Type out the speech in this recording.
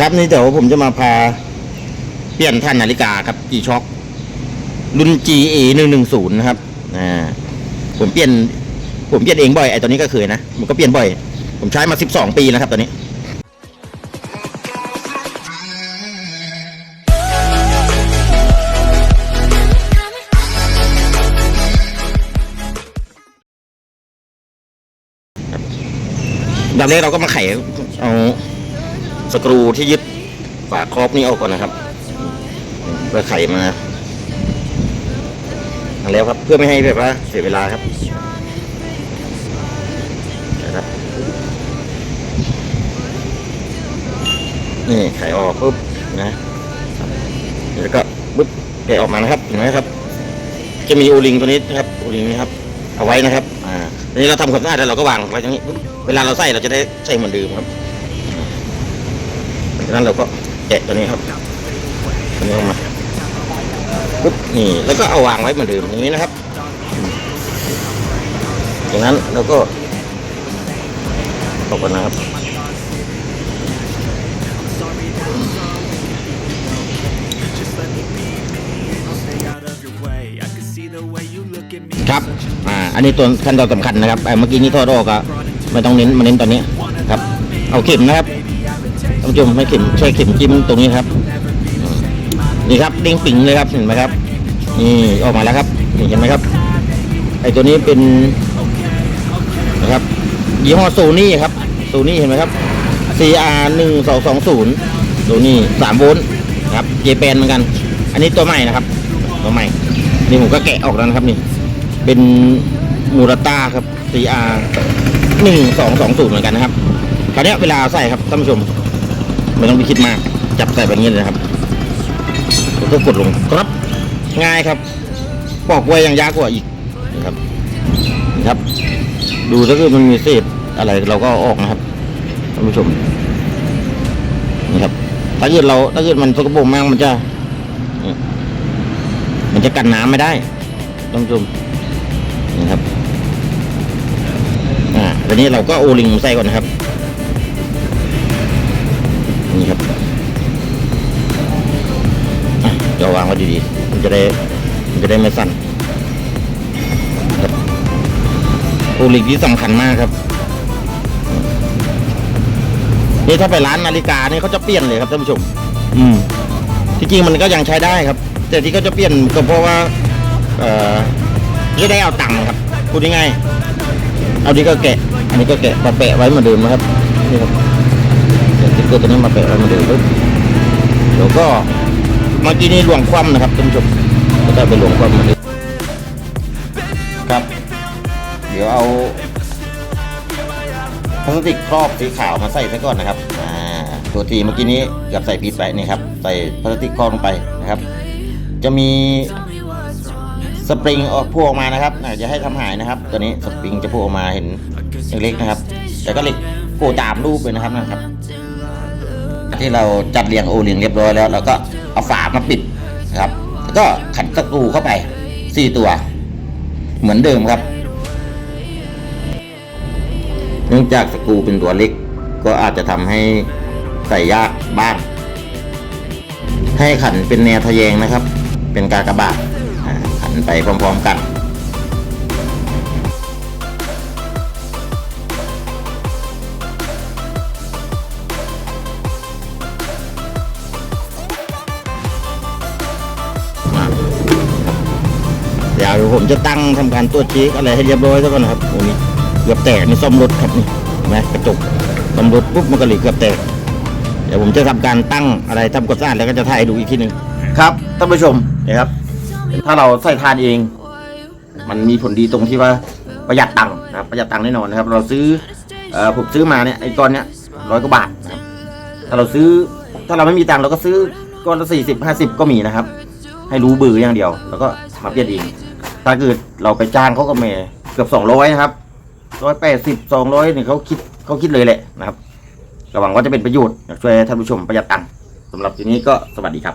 ครับนี่เดี๋ยวผมจะมาพาเปลี่ยนท่านนาฬิกาครับจีช็อครุ่น GA หนึ่งหนึ่งศูนย์นะครับอ่าผมเปลี่ยน ผมเปลี่ยนเองบ่อยไอ้ตัวนี้ก็เคยนะมันก็เปลี่ยนบ่อย ผมใช้มาสิบสองปีแล้วครับตัวนี้ดับแรกเราก็มาไขเอา สกรูที่ยึดฝาครอบนี้ออกก่อนนะครับเพื่อไขมาแล้วครับเพื่อไม่ให้แบบว่าเสียเวลาครับนะครับนี่ไขออกปุ๊บนะแล้วก็ปุ๊บแกะออกมานะครับเห็นไหมครับ จะมีโอลิงตัวนี้นะครับโอลิงนี้ครับ เอาไว้นะครับ อ่าทีนี้เราทำความสะอาดแล้วเราก็วางไว้ตรงนี้ เวลาเราใส่เราจะได้ใส่เหมือนเดิมครับ จากนั้นเราก็แกะตัวนี้ครับตัวนี้ออกมาปุ๊บนี่แล้วก็เอาวางไว้เหมือนเดิมอย่างนี้นะครับจากนั้นเราก็ตกกันนะครับครับ อ่า อันนี้ตัวขั้นตอนสำคัญนะครับไอ้เมื่อกี้นี้ทอดออกอะไม่ต้องเน้นมาเน้นตอนนี้ครับ เอาเข็มนะครับานผู้ชมให้เข็มใช้เข็มจิ้มตรงนี้ครับ นี่ครับเด้งปิ่งเลยครับเห็นไหมครับ นี่ออกมาแล้วครับนี่เห็นไหมครับ ไอ้ตัวนี้เป็นนะครับยี่ห้อโซนี่ครับโซนี่เห็นไหมครับ CR หนึ่งสองสองศูนย์โซนี่สามโวลต์นะครับเจแปนเหมือนกัน อันนี้ตัวใหม่นะครับ ตัวใหม่ นี่ผมก็แกะออกแล้วนะครับนี่ เป็นมูราต้าครับ CR หนึ่งสองสองศูนย์เหมือนกันนะครับคราวนี้เวลาใส่ครับท่านผู้ชม ไม่ต้องไปคิดมาก จับใส่แบบนี้เลยครับแล้วก็กดลงครับง่ายครับปอกไว้ยังยากกว่าอีกนะครับนี่ครับ ดูถ้าเกิดมันมีเศษอะไรเราก็เอาออกนะครับท่านผู้ชมนี่ครับ ถ้าเกิดเราถ้าเกิดมันสกปรกมากมันจะมันจะกันน้ำไม่ได้ท่านผู้ชมนี่ครับอ่าทีนี้เราก็โอลิงใส่ก่อนนะครับ ดี๋ยววางไว้ดีๆ มันจะได้มันจะได้ไม่สั่นครับโอลิงที่สำคัญมากครับ นี่ถ้าไปร้านนาฬิกานี่เขาจะเปลี่ยนเลยครับท่านผู้ชม อืม ที่จริงมันก็ยังใช้ได้ครับ แต่ที่เขาจะเปลี่ยนก็เพราะว่า เอ่อจะได้เอาตังค์ครับพูดง่ายๆเอานี้ก็แกะ อันนี้ก็แกะมาแปะไว้เหมือนเดิมนะครับนี่ครับเดี๋ยวสติ๊กเกอร์ตัวนี้มาแปะไว้เหมือนเดิมปุ๊บเดี๋ยวก็ เมื่อกี้นี่หลวงคว่ำนะครับท่านผู้ชมก็จะไปหลวงคว่ำมือนเดิมครับ เดี๋ยวเอาพลาสติกครอบสีขาวมาใส่ซะก่อนนะครับอ่าตัวทีเมื่อกี้นี้กือบใส่ผิดไปนี่ครับใส่พลาสติกครอบลงไปนะครับ จะมีสปริงออกพูออกมานะครับอาจะให้ทำหายนะครับ ตัวนี้สปริงจะพูออกมาเห็นเล็กๆนะครับ แต่ก็เล็กโผล่ตามรูปเลยนะครับนะครับ ที่เราจัดเรียงโอเรียงเรียบร้อยแล้วเราก็เอาฝามาปิดนะครับ แล้วก็ขันตะกรูเข้าไปสี่ตัว เหมือนเดิมครับ เนื่องจากสกรูเป็นตัวเล็ก ก็อาจจะทำให้ใส่ยากบ้าง ให้ขันเป็นแนวทะแยงนะครับ เป็นกากระบาทอ่าขันไปพร้อม ๆ กัน เดี๋ยวผมจะตั้งทำการตรวจเช็คอะไรให้เรียบร้อยซะก่อนนะครับโอ้นี่เกือบแตกนี่ซ่อมรถครับนี่นไหมกระจกซ่อมรถปุ๊บมันก็เลยเกือบแตกเดี๋ยวผมจะทำการตั้งอะไรทำกดสะอาดแล้วก็จะถ่ายดูอีกทีหนึ่งครับท่านผู้ชมนะครับ ถ้าเราใส่ทานเอง มันมีผลดีตรงที่ว่าประหยัดตังค์นะครับประหยัดตังค์แน่นอนนะครับ เราซื้ออผมซื้อมาเนี่ยไอ้ก้อนเนี้ยร้อยกว่าบาทนะครับถ้าเราซื้อถ้าเราไม่มีตังค์เราก็ซื้อก้อนละสี่สิบห้าสิบก็มีนะครับ ให้รู้เบืออย่างเดียว แล้วก็มาเปลี่ยนเอง ถ้าเกิดเราไปจ้างเขาก็เมเกือบสองร้อยนะครับร้อยแปดสิบสองร้อยเนี่ยเขาคิดเขาคิดเลยแหละนะครับก็หวังว่าจะเป็นประโยชน์อยากช่วยท่านผู้ชมประหยัดตังค์สำหรับทีนี้ก็สวัสดีครับ